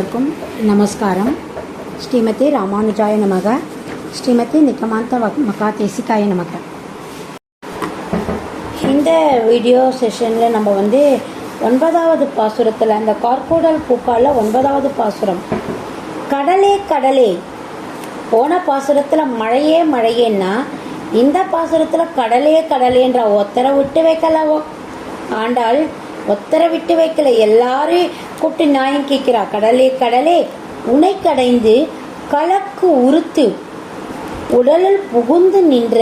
எல்லாருக்கும் நமஸ்காரம். ஸ்ரீமதி ராமானுஜாய நமக. ஸ்ரீமதி நிக்கமாந்த மகா தேசிகாய நமக. இந்த வீடியோ செஷனில் நம்ம வந்து ஒன்பதாவது பாசுரத்தில் அந்த கார்கோடல் பூக்கால ஒன்பதாவது பாசுரம். கடலே கடலே. போன பாசுரத்தில் மழையே மழையேன்னா இந்த பாசுரத்தில் கடலே கடலேன்ற ஒத்தரை விட்டு வைக்கலவோ? ஆண்டால் ஒத்தரை விட்டு வைக்கல. எல்லாரும் கூப்பிட்டு நாயும் கேட்கிறா கடலே கடலே உனை கடைந்து கலக்கு உறுத்து உடலில் புகுந்து நின்ற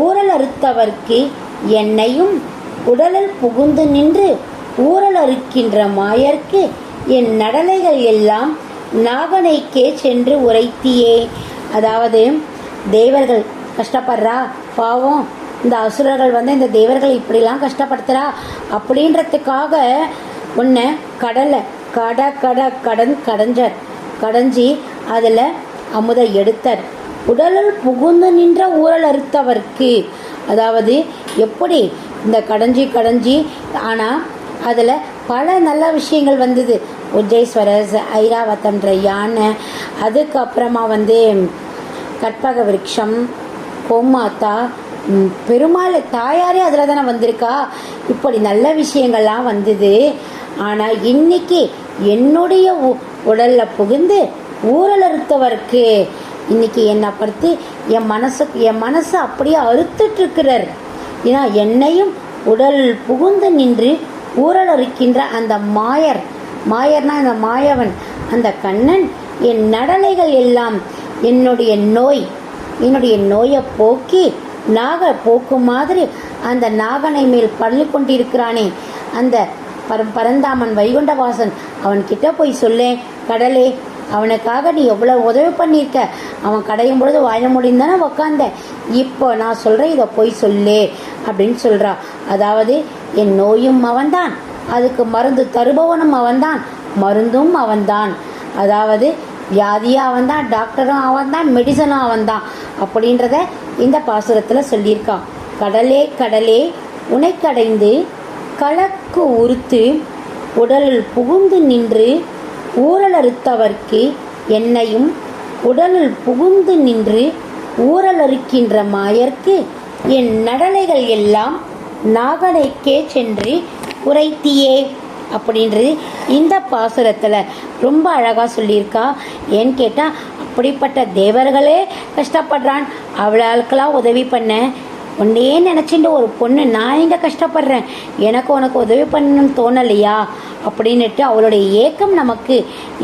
ஊரல் அறுத்தவர்க்கு என்னையும் உடலில் புகுந்து நின்று ஊரல் அறுக்கின்ற மாயர்க்கு என் நடலைகள் எல்லாம் நாகனைக்கே சென்று உரைத்தியே. அதாவது தேவர்கள் கஷ்டப்படுறா பாவம் இந்த அசுரர்கள் வந்து இந்த தேவர்களை இப்படிலாம் கஷ்டப்படுத்துகிறா அப்படின்றதுக்காக ஒன்று கடலை கட கட கடன் கடைஞ்சர். கடைஞ்சி அதில் அமுத எடுத்தர். உடலில் புகுந்து நின்ற ஊரல் அறுத்தவர்க்கு. அதாவது எப்படி இந்த கடைஞ்சி கடைஞ்சி ஆனால் அதில் பல நல்ல விஷயங்கள் வந்தது. உஜ்ஜைஸ்வரர் ஐராவத்தன்ற யானை அதுக்கப்புறமா வந்து கற்பக விருட்சம் கோமாத்தா பெருமாள் தாயாரே அதில் தானே வந்திருக்கா? இப்படி நல்ல விஷயங்கள்லாம் வந்தது. ஆனால் இன்னைக்கு என்னுடைய உ- உடல்ல புகுந்து ஊரலறுத்தவருக்கு இன்னைக்கு என்னை படுத்து என் மனசு என் மனசை அப்படியே அறுத்துட்ருக்கிறார் ஏன்னா என்னையும் உடல் புகுந்து நின்று ஊரல் அறுக்கின்ற அந்த மாயர் மாயர்னா அந்த மாயவன் அந்த கண்ணன் என் நடலைகள் எல்லாம் என்னுடைய நோய் என்னுடைய நோயை போக்கி நாக போக்கும் மாதிரி அந்த நாகனை மேல் பள்ளி கொண்டிருக்கிறானே. அந்த பர பரந்தாமன் வைகுண்டவாசன் அவன்கிட்ட போய் சொல்லேன் கடலே அவனுக்காக நீ எவ்வளோ உதவி பண்ணியிருக்க? அவன் கடையும் பொழுது வாழ முடிந்தானே உக்காந்த. இப்போ நான் சொல்கிறேன் இதை போய் சொல்லு அப்படின்னு சொல்கிறான் அதாவது என் நோயும் அவன்தான். அதுக்கு மருந்து தருபவனும் அவன்தான். மருந்தும் அவன்தான். அதாவது வியாதியும் அவன்தான் டாக்டரும் அவன்தான் மெடிசனும் அவன்தான் அப்படின்றத இந்த பாசுரத்தில் சொல்லியிருக்கான் கடலே கடலே உனைக்கடைந்து கலக்கு உறுத்து உடலில் புகுந்து நின்று ஊரலறுத்தவர்க்கு என்னையும் உடலில் புகுந்து நின்று ஊரலறுக்கின்ற மாயர்க்கு என் நடனைகள் எல்லாம் நாகனைக்கே சென்று உரைத்தியே அப்படின்றது இந்த பாசுரத்தில் ரொம்ப அழகாக சொல்லியிருக்கா. ஏன்னு கேட்டால் அப்படிப்பட்ட தேவர்களே கஷ்டப்படுறான். அவளுக்கெல்லாம் உதவி பண்ண உன்னையே நினச்சிட்டு ஒரு பொண்ணு நான் எங்கே கஷ்டப்படுறேன்? எனக்கு உனக்கு உதவி பண்ணணும்னு தோணலையா? அப்படின்னுட்டு அவளுடைய ஏக்கம் நமக்கு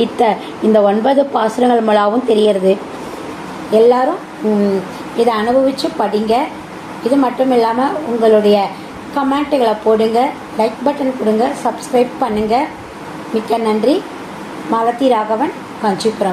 இத்த இந்த ஒன்பது பாசுரங்கள் மூலாவும் தெரியறது எல்லாரும் இதை அனுபவித்து படிங்க. இது மட்டும் இல்லாமல் உங்களுடைய கமெண்ட்டுகளை போடுங்க லைக் பட்டன் கொடுங்க சப்ஸ்கிரைப் பண்ணுங்கள் மிக்க நன்றி. மாலதி ராகவன் காஞ்சிபுரம்.